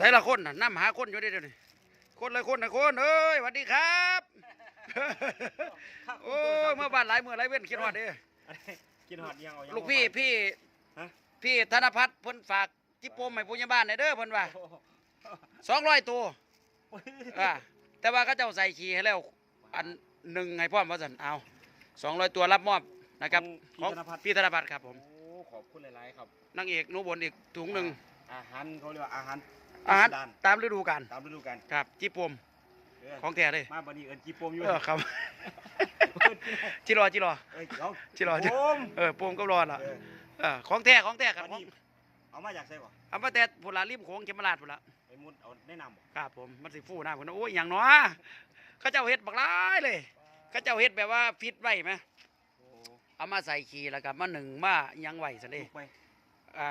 ใส่ละคนน่ะน้ำหาคนอยู่ได้เดี๋ยวนี้คนละคนนะคนเอ้ยสวัสดีครับโอ้ยเมื่อบ้านหลายเมื่อหลายเว้นคิดฮอดเด้กินหอดยังเอายังลูกพี่พี่ฮะพี่ธนพัฒน์เพิ่นฝากจิปโปมให้ผู้ใหญ่บ้านหน่อยเด้อเพิ่นว่าโอ้โหสองร้อยตัวอ่าแต่ว่าเขาเจ้าใส่ขี้ให้แล้ว อันหนึ่งให้พร้อมว่าสันเอาสองร้อยตัวรับมอบนะครับพี่ธนพัฒน์พี่ธนพัฒน์ครับผมโอ้ขอบคุณหลายๆครับนางเอกหนูบนอีกถุงหนึ่งอาหารเขาเรียกว่าอาหาร อาหารพิสดตามฤดูกาลตามฤดูกาลครับจิปโปมเออของแท้เลยมาบันนี้เอิญจีโปมอยู่เออครับ จิรอจิรอ เอ้ยเอาจิรอจิ โปมเออโปมก็รอล่ะเออเออของแท้ของแท้ครับบัดของนี้เอามาจากไสบ่เอามาแต่ผุนละริมโขงเขมราชผุนละไปมุดเอาแนะนำบ่ครับผมมันสิฟูหน้าผมนะโอ้ยอย่างเนาะเขาเจ้าเฮ็ดบักหลายเลย เขาเจ้าเฮ็ดแบบว่าฟิตไว้ไหมโอ้เอามาใส่ขี้แล้วก็มาหนึ่งมาหยังไว้ซะเด้ลูกไปอ่า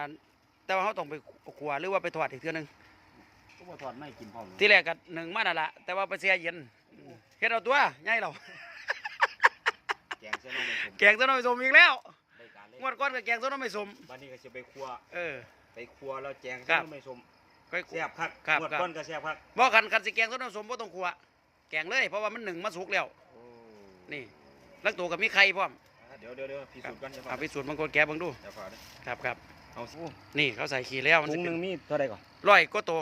แต่ว่าเขาต้องไปขัวหรือว่าไปทอดอีกเทื่อหนึง ก็บ่ถอดไม่กินพร้อมเลยที่แรกก็หนึ่งมานั่นละแต่ว่าไปเสียเย็นเฮ็ดเอาตัวใหญ่เราแกงเส้นน้ำมันผมแกงต้นน้ำไม่สมอีกแล้วได้การเลยงวดก้อนก็แกงต้นน้ำไม่สมบัดนี้ก็จะไปครัว เออ ไปครัวแล้วแจงครัเส้นบน้ำมันสมค่อย แซ่บคักครับ งวดครับก้อนก็แซ่บคักบ่คันคันสิแกงต้นน้ำสมบ่ต้องขัวแกงเลยเพราะว่ามันหนึ่งมาสุกแล้ว โอ้นี่ลักตัวกับมีไข่พร้อมอะเดี๋ยวเดี๋ยวเดี๋ยวพิสูจน์กันจะเอาไปสูตรบางคนแกะเบิ่งดูเดี๋ยวฝาเด้อครับครับเอาโอ้นี่เขาใส่ขี้แล้วมันถุสิงหเป็นึ่นงมีเท่าไหร่ก่อนร้อยก็โต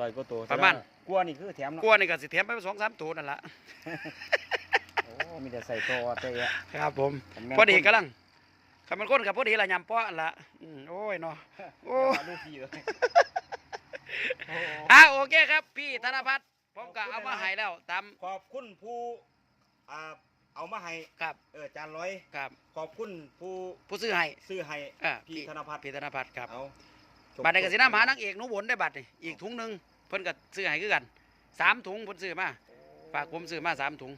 ร้อยก็ตัวประมาณ กลัวนี่คือแถมกเนาะลัวนี่ก็สิแถมไปสองสามตัวนั่นละโอ้มีแต่ใส่ตัวเตะครับผมคันแม่นพอดีคนกำลังคำมันก้นกับพอดีละยำเปาะละอืมโอ้ยเนาะโอ้ลูกพี่เลยโอ้อะโอเคครับ พี่ธนพัฒน์ผมก็เอามาให้แล้วตามขอบคุณผู้อ่าเอามาให้ครับเออจานร้อย ครับขอบคุณผู้ผู้ซื้อให้ซื้อให้อ่าพี่ธนพัฒน์พี่ธนพัฒน์ครับเอา บัตรในกสิน้ำหานางเอกหนุบนได้บัตรนี่อีกถุงหนึ่งเพิ่นก็ซื้อให้คือกันสามถุงเพิ่นซื้อมาฝากผมซื้อมาสามถุง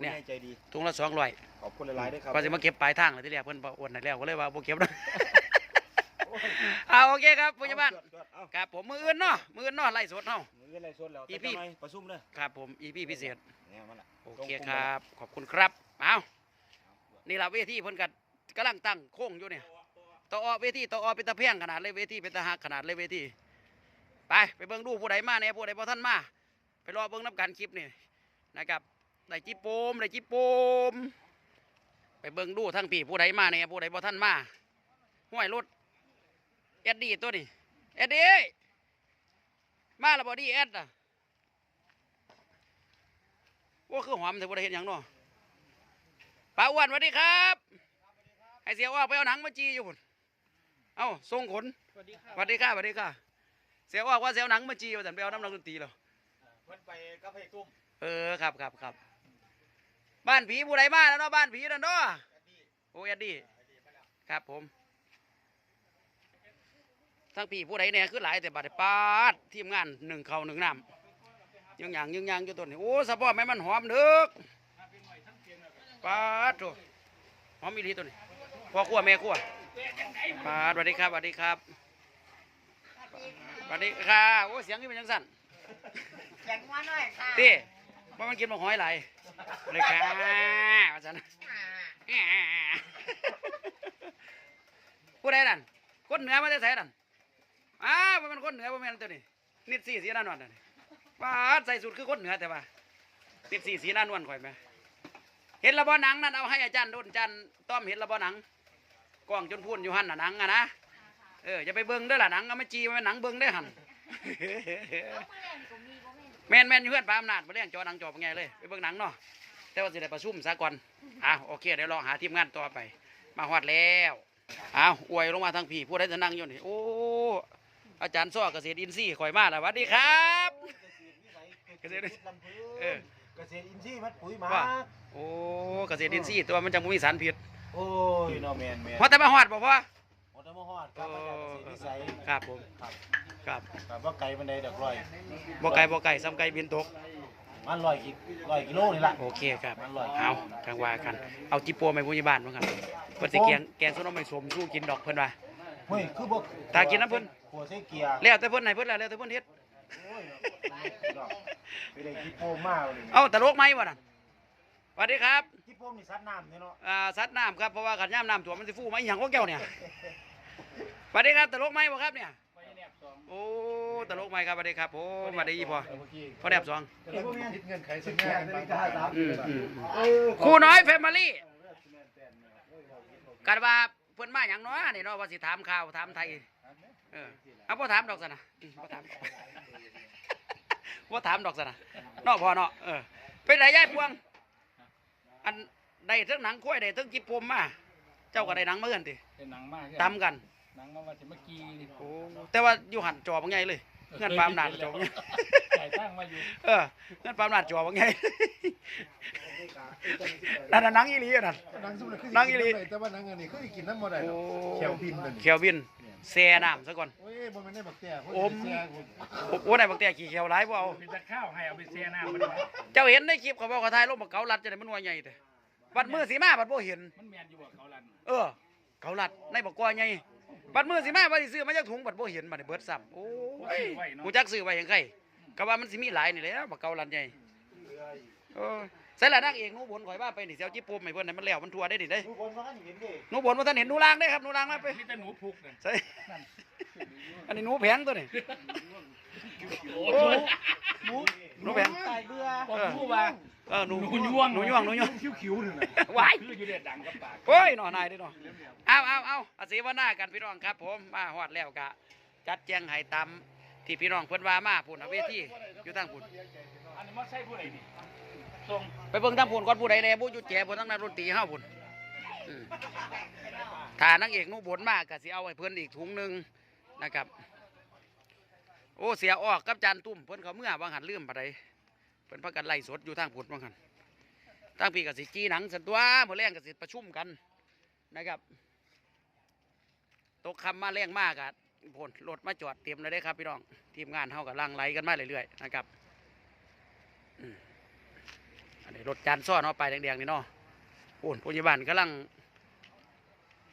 เนี่เนี่ยยใจดีถุงละสองร้อยขอบคุณหลายๆด้วยครับก็สิมาเก็บปลายทางเลยที่แรกเพิ่นบอกโอนให้แล้วก็เลยว่าบ่เก็บแล้วเอาโอเคครับผู้ใหญ่บ้านเอจวดๆเอาครับผมมืออื่นเนาะมืออื่นเนาะไล่สดเนาะมืออะไรส่วนแล้วอีแต่พี่จังหน่อยประชุมเด้อครับผมอีพีพิเศษเนี่ยมันละโอเคครับ ขอบคุณครับเอานี่ละเวทีเพิ่นกักำลังตั้งโค้งอยู่เนี่ย ต่ออเวทีต่ออเป็นตะเพียงขนาดเลยเวทีเป็นตะหักขนาดเลยเวทีไปไปเบิ่งดูผู้ใดมาเนี่ยผู้ใดบ่ท่านมาไปรอเบิ่งน้ำกันคลิปนี่นะครับได้จิโปมได้จิโปมไปเบิ่งดูทั้งพี่ผู้ใดมาเนี่ยผู้ใดบ่ท่านมาห้วยรถเอ็ดดี้ตัวนี้เอ็ดดี้มาแล้วบ่ดีเอ็ดอะว่าคือหอมแต่บ่ได้เห็นหยังเนาะป้าอ้วนสวัสดีครับ ให้เสียว่าไปเอาหนังมาจีอยู่พุ่น เอ้าทรงขนสวัสดีครับสวัสดีค่ะสวัสดีค่ะ เสียว่าว่าเสียเอาหนังมาจีว่าแต่ไปเอาน้ำหนังดนตรีเหรอเพิ่นไปกับพระเอกตุ้มเออครับครับครับบ้านผีผู้ใดมาแล้วเนาะบ้านผีนั่นเนาะโอ้ยดดี้ครับผมทั้งพี่ผู้ใดเนี่ยคือหลายแต่บัดนี้ปาดทีมงานหนึ่งเขาวหนึ่งน้ำยังหยางยังหยางอยู่ตัวนี้โอ้สะพอแม่มันหอมเด้อปาดโถหอมอีหลีตัวนี้พ่อขั้วแม่ขั้ว ปาดสวัสดีครับสวัสดีครับสวัสดีค่ะโอ้เสียงนี่เป็นยังสั่นแข็งมาหน่อยค่ะเต้ว่ามันกินมาหอยไหลายเลยค่ะว่าซั่นผู้ใดนั่นคนเหนือมาได้ไสนั่นอ้าวมันเป็นคนเหนือบ่แม่นตัวนี้นิดสีสีหน้านวลนั่นนี่ป้าดใส่สุดคือคนเหนือแต่ว่านิดสีสีหน้านวลข่อยไหมเห็นระบอหนังนั่นเอาให้อาจารย์โดนจันต้อมเห็นระบอหนัง กล้องจนพูนอยู่หันน่ะหนังอะนะเออจะไปเบิ่งเด้อล่ะหนังเอามาจีมาหนังเบิ่งได้อหันแม่นแม่นอยู่เพื่อนปลาอำนาจมาเลี้ยงจอหนังจอเป็นไงเลยไปเบิ่งหนังเนาะแต่ว่าสิได้ประชุมซะก่อนอะโอเคเดี๋ยวรอหาทีมงานต่อไป มาฮอดแล้วอ้าวอวยลงมาทางพี่ผู้ใดจะนั่งอยู่นี่โอ้อาจารย์ซ้อเกษตรอินทรีย์ข่อยมาแล้วสวัสดีครับ เกษตรเออเกษตรอินทรีย์มัดปุ๋ยหมาว่า โอ้เกษตรอินทรีย์ตัวมันจังบ่มีสารพิษ โอ้ยเนอแมนแมนพอแต่มาฮอดบ่พ่อมอเตอร์มอฮอดครับมาจากเกษตรวิสัยครับผมครับครับครับว่าไก่บันไดดอกร้อย บ่ไก่บ่ไก่ซ้ำไก่บินตก มันร้อยกิร้อยกิโลนี่ละ โอเคครับมันร้อย เอาทางว่ากัน เอาจิโปไปผู้ใหญ่บ้านมั้งครับเพิ่นสิแกงแกงส้มน้ำไม่สมสู้กินดอกเพิ่นว่า เฮ้ยคือบ่ตากินน้ำเพิ่น ขัวใส่เกียร์แล้วแต่เพิ่นไหนเพิ่นแล้วแล้วแต่เพิ่นเฮ็ด โอ้ยดอกไปได้กิโป้มากเลยเอาตลกไหมวะนั่นส วัสดีครับกิโป้นี่ซัดน้ำเนี่ยเนาะอ่าซัดน้ำครับเพราะว่าขันย่ำน้ำถั่วมันสิฟูไหมอหย่างก็แก้วเนี่ยสวัสดีครับตลกไหมบ่ครับเนี่ยสโอ้ตลกไหมครับสวัสดีครับผมสวัสดีพ่อเมื่อกี้พ่อแดบสองกำลังคิดเงื่อนไขสัญญากันบางอย่างอืมอืมครูน้อยแฟมิลี่กันว่าเพิ่นมาอย่างน้อยนี่เนาะว่าสิถามข่าวถามไทยเออเอาพ่ถามดอกซะนะอืมบ่ถามว่าถามดอกซะนะเนาะพ่อเนาะเออเป็นไรยายพวง อันได้ทั้งหนังควายได้ทั้งจิบปมมาเจ้าก็ได้หนังมาเกันติเป็นหนังมากตำกัน หนังมาว่าจะเมื่อกี้นี่โอ้แต่ว่าอยู่หันจอบางไงเลย เงินปามนาดจอบางไงจ่ายตั้งมาอยู่เออเงินปามนาดจอบางไงนั่นน่ะหนังอีหลีอะนั่น หนังสุดเลยคือหนังอีหลีแต่ว่าหนังอันนี้คือกินน้ำบ่ได้หรอกเขียวบินนั่นเขียวบินแซ่น้ำซะก่อน โอ้ยบ่แม่นได้บักแต้อมโอ้โอ้ได้บักแต่ขี้เขียวหลายบ่เอา เป็นตะข้าวให้เอาไปเสียหน้ามันเจ้าเห็นในคลิปเขาบอกเขาถ่ายลงบักเกาลัดจะได้มันว่าใหญ่แต่บัดมือสีมาบัดบ่เห็น มันแมนอยู่บ่เขาลันเออเขาลัดในบักกว่าใหญ่ บัดมือสีมาบัดสิซื้อมาจากถุงบัดบ่เห็นบัดนี้เบิดซ้ำโอ้ยกูจักซื้อไว้ยังไงก็ว่ามันสิมีหลายนี่แหละบักเกาลัดใหญ่เออใส่ละนักเองหนูบนข่อยว่าไปนี่เสียวจิปุ่มให้เพิ่นให้มันแล้วมันทั่วได้ดิเด้ทุกคนว่ากันเห็นดิหนูบนบ่ทันเห็นหนูล่างได้ครับหนูล่างมาไปมีแต่หนูพุกเลยใส่อันนี้หนูแผงตัวนี่โอ้โอ้ยหนูหนูแผงตายเบื่อ บอกผู้ว่า เออหนูหนูย่วงหนูย่วงหนูย่วง คิ้วๆนึงน่ะว้ายคืออยู่เด็ดดังกับปากโอ้ยหน่อนายเด้อหน่อเอาเอาเอาอาศัยวนากันพี่น้องครับ ผมมาฮอดแล้วกะจัดแจงให้ตามที่พี่น้องเพิ่นว่ามาพุ่นเอาเวทีอยู่ทางพุ่นอันนี้มันใช่ผู้ใดนี่ทรงไปเบิ่งทางพุ่นก่อนผู้ใดแน่ผู้อยู่แจพุ่นทางนักดนตรีเฮาพุ่นอืมถ้านางเอกหนูบนมากก็สิเอาให้เพิ่นอีกถุงหนึงนะครับ โอ้เสียออกกับจานตุ้มเพิ่นเขาเมื่อบางหันลืมปะได เพิ่นพากันไล่สดอยู่ทางพุ่นบางหันทางพี่ก็สิจีหนังสันตัวมื้อแรงก็สิประชุมกันนะครับตกคำมาแรงมากอะผลรถมาจอดเต็มเลยเด้ครับพี่น้องทีมงานเฮากับลังไหลกันมาเรื่อยๆนะครับอืมอันนี้รถจานซ่อนเอาไปแดงๆนี่เนาะโอ้นพยาบาลกำลัง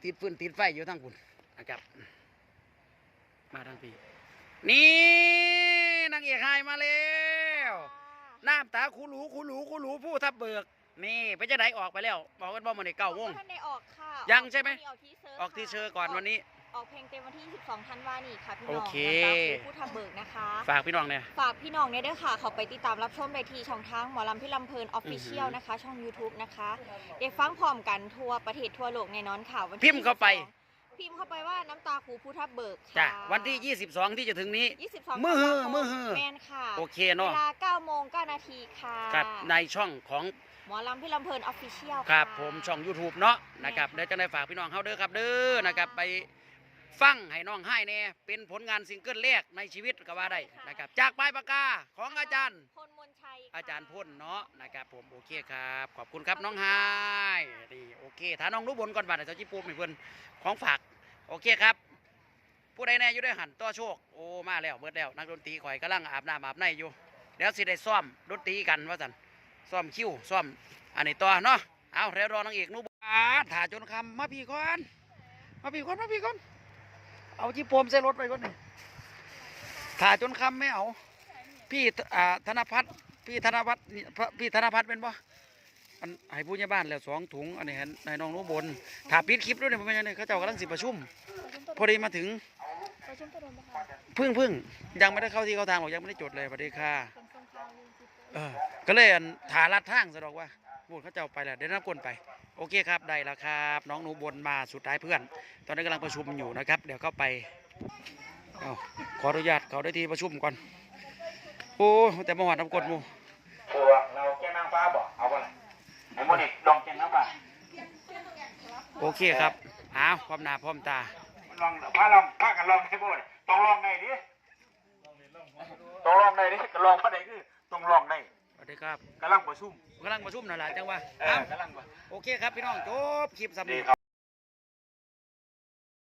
ติดฟืนติดไฟอยู่ทั้งปุ่นนะครับ มาทางพี่นี่นางเอกไฮมาแล้ว น้ำตาคูหลูคูหลูคูหลูผู้ทับเบิก นี่ไปจะไหนออกไปแล้ว บอกกันว่ามันในเก้าวง ท่านได้ออกค่ะยังใช่ไหมวันนี้ออกทีเซอร์ออกที่เชอร์ก่อนวันนี้ ออกเพลงเต็มวันที่12ธันวานี่ค่ะพี่น้องโอเคน้ำตาคูผู้ทำเบิกนะคะ ฝากพี่น้องเนี่ย ฝากพี่น้องเนี่ยด้วยค่ะ เขาไปติดตามรับชมได้ที่ช่องทางหมอลำพี่ลำเพลินออฟฟิเชียลอือหือนะคะ ช่อง YouTube นะคะ ได้ฟังพร้อมกันทั่วประเทศทั่วโลกแน่นอนค่ะวันที่พิมพ์เข้าไป 22 พิมพ์เข้าไปว่าน้ำตาคูผู้ทับเบิกค่ะจ้ะวันที่ 22 ที่จะถึงนี้ 22มื้อฮือธันวาคมื้อฮือแมนค่ะโอเคเวเนาะลา9โมง9นาทีค่ะกับในช่องของหมอลำพี่ลำเพลินออฟฟิเชียลครับ ผมช่อง YouTube เนาะนะครับเดี๋ยวจะได้ฝากพี่น้องเขาเด้อครับเด้อนะครับไปฟังให้น้องให้แน่เป็นผลงานซิงเกิลแรกในชีวิตก็ว่าได้นะครับ จากปลายปากกาของอาจารย์พลมนชัยค่ะอาจารย์พ่นเนาะนะครับผมโอเคครับ ขอบคุณครับน้องไฮดีโอเคถ้าน้องรู้บนก่อนบัตรเจ้าจิปูมีเพื่อนของฝาก โอเคครับ ผู้ใดแน่อยู่ด้วยหันต่อโชค โอ้ มาแล้วเบิดแล้ว นักดนตรีข่อยกำลังอาบน้ำอาบในอยู่ เดี๋ยวสิได้ซ้อมดนตรีกันว่าสันซ้อมคิวซ้อมอันนี้ต่อเนาะ เอาเดี๋ยวรอนางเอกนูบาถ่าจนคำมาพี่ก่อนมาพี่ก่อนมาพี่ก่อน เอาจิโปมใส่รถไปก่อนนี่ถ่าจนคำไม่เอา พี่อาธนพัฒน์พี่ธนพัฒน์พี่ธนพัฒน์เป็นปะ อันให้ผู้ใหญ่บ้านแล้วสองถุงอันนี้ให้ให้น้องนู้บนถ้าปิดคลิปด้วยเนี่ยเป็นยังไงเขาเจ้ากำลังสิประชุม พอดีมาถึงประชุมตัวโดนะคะพึ่งพึ่งยังไม่ได้เข้าที่เข้าทางหรอกยังไม่ได้จดเลยสวัสดีค่ะเป็นทรงทางลืมจิตเออก็เลยอันถาลัดทางสะดอกว่าพูดเขาเจ้าไปแล้วเดี๋ยวนับกวนไปโอเคครับได้แล้วครับ น้องหนูบนมาสุดท้ายเพื่อน ตอนนี้กำลังประชุมอยู่นะครับ เดี๋ยวเข้าไปเอาขออนุญาตเขาได้ที่ประชุมก่อนโอ้แต่เมื่อวานน้ำกดมู ไอ้โมนี่ลองแก้นางฟ้าโอเคครับอ้าวพร้อมหน้าพร้อมตา ลองพาลองพากันลองให้บ่ต้องลองได้ดิต้องลองได้ดิก็ลองพาได้คือต้องลองได้สวัสดีครับกำลังประชุมกำลังประชุมนั่นแหละจังหวะเออ้าอวกำลังโอเคครับพี่น้องจบคลิปสำดีเร็จครับ